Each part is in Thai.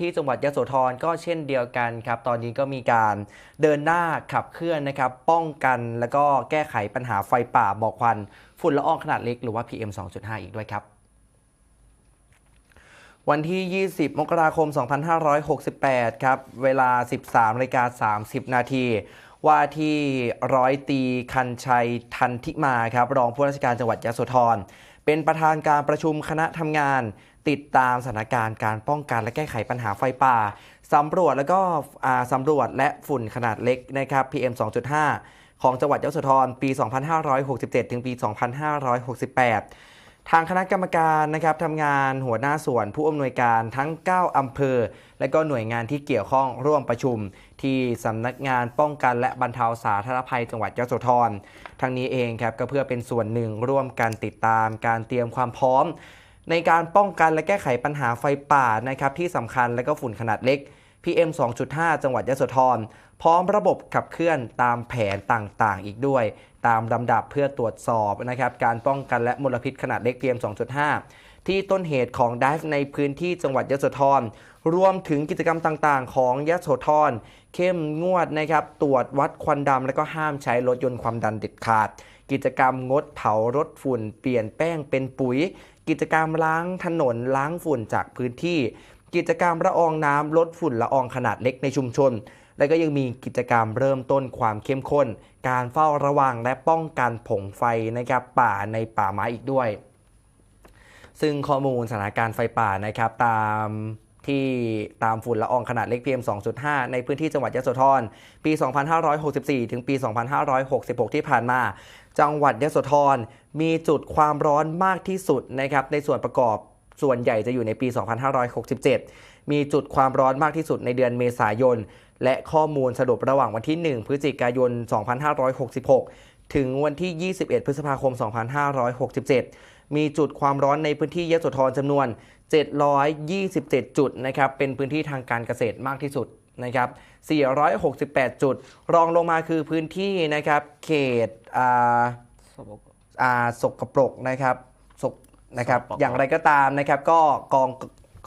ที่จังหวัดยโสธรก็เช่นเดียวกันครับ ตอนนี้ก็มีการเดินหน้าขับเคลื่อนนะครับ ป้องกันแล้วก็แก้ไขปัญหาไฟป่าหมอกควัน ฝุ่นละอองขนาดเล็กหรือว่า PM 2.5 อีกด้วยครับ วันที่ 20 มกราคม 2568 ครับ เวลา 13นาฬิกา30 นาทีว่าที่ร้อยตีคันชัยทันทิมาครับ รองผู้ราชการจังหวัดยโสธร เป็นประธานการประชุมคณะทำงาน ติดตามสถานการณ์การป้องกันและแก้ไขปัญหาไฟป่าสำรวจแล้วก็อ่าสำรวจและฝุ่นขนาดเล็กนะครับ PM 2.5 ของจังหวัดยโสธรปี 2567 ถึงปี 2568 ทางคณะกรรมการนะครับทำงานหัวหน้าส่วนผู้อำนวยการทั้ง 9 อำเภอ และก็หน่วยงานที่เกี่ยวข้องร่วมประชุม ที่สำนักงานป้องกันและบรรเทาสาธารณภัยจังหวัดยโสธรทั้งนี้เองครับก็เพื่อเป็นส่วนหนึ่งร่วมกันติดตามการเตรียมความพร้อม ในการป้องกันและแก้ไขปัญหาไฟป่านะครับที่สำคัญและก็ฝุ่นขนาดเล็ก PM 2.5 จังหวัดยะโสธร พร้อมระบบขับเคลื่อนตามแผนต่างๆ อีกด้วย ตามลำดับเพื่อตรวจสอบนะครับการป้องกันและมลพิษขนาดเล็ก PM 2.5 ที่ต้นเหตุของดิฟในพื้นที่จังหวัดยะโสธร รวมถึงกิจกรรมต่างๆ ของยะโสธร เข้มงวดนะครับตรวจวัดควันดำและก็ห้ามใช้รถยนต์ความดันเด็ดขาด กิจกรรมงดเผารถฝุ่น เปลี่ยนแป้งเป็นปุ๋ย กิจกรรมล้างถนนล้างฝุ่นจากพื้นที่ กิจกรรมละอองน้ำลดฝุ่นละอองขนาดเล็กในชุมชน และก็ยังมีกิจกรรมเริ่มต้นความเข้มข้น การเฝ้าระวังและป้องกันผงไฟนะครับป่าในป่าไม้อีกด้วย ซึ่งข้อมูลสถานการณ์ไฟป่านะครับตามที่ตามฝุ่นละอองขนาดเล็ก PM 2.5 ในพื้นที่จังหวัดยะโสธร ปี 2564 ถึงปี 2566 ที่ผ่านมา จังหวัดยะโสธรมีจุดความร้อนมากที่สุดนะครับในส่วนประกอบ ส่วนใหญ่จะอยู่ในปี 2567 มีจุดความร้อนมากที่สุดในเดือนเมษายน และข้อมูลสรุประหว่างวันที่ 1 พฤศจิกายน 2566 ถึงวันที่ 21 พฤษภาคม 2567 มีจุดความร้อนในพื้นที่ยโสธรจำนวน 727 จุดนะครับเป็นพื้นที่ทางการเกษตรมากที่สุดนะครับ 468 จุด รองลงมาคือพื้นที่นะครับ เขตอ่าอ่าสกปรกนะครับสก นะครับสกปรกอย่างไรก็ตามนะครับก็กอง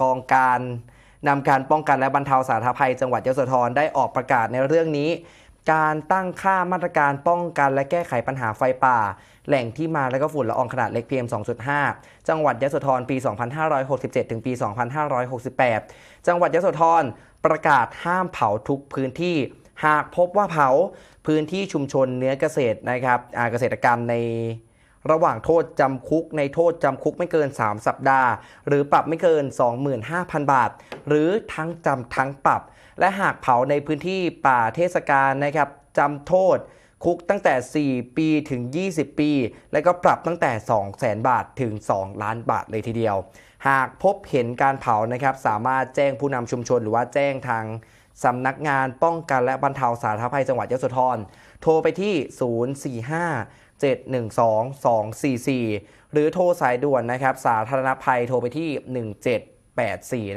กองการนำการป้องกันและบรรเทาสาธารณภัย จังหวัดยโสธรได้ออกประกาศในเรื่องนี้ การตั้งค่ามาตรการป้องกันและแก้ไขปัญหาไฟป่า แหล่งที่มาและก็ฝุ่นละอองขนาดเล็ก PM 2.5 จังหวัดยโสธรปี 2567 ถึงปี 2568 จังหวัดยโสธรประกาศห้ามเผาทุกพื้นที่ หากพบว่าเผาพื้นที่ชุมชนเนื้อเกษตรนะครับอ่าเกษตรกรรมใน ระหว่างโทษจำคุกในโทษจำคุกไม่เกิน 3 สัปดาห์ หรือปรับไม่เกิน 25,000 บาท หรือทั้งจำทั้งปรับ และหากเผาในพื้นที่ป่าเทศกาลนะครับจำโทษคุกตั้งแต่ 4 ปีถึง 20 ปี และก็ปรับตั้งแต่ 200,000 บาทถึง 2 ล้านบาทเลยทีเดียว หากพบเห็นการเผานะครับ สามารถแจ้งผู้นำชุมชนหรือว่าแจ้งทางสำนักงานป้องกันและบรรเทาสาธารณภัยจังหวัดยโสธร โทรไปที่ 045 712 244 หรือโทรสายด่วนนะครับ สาธารณภัยโทรไปที่ 1784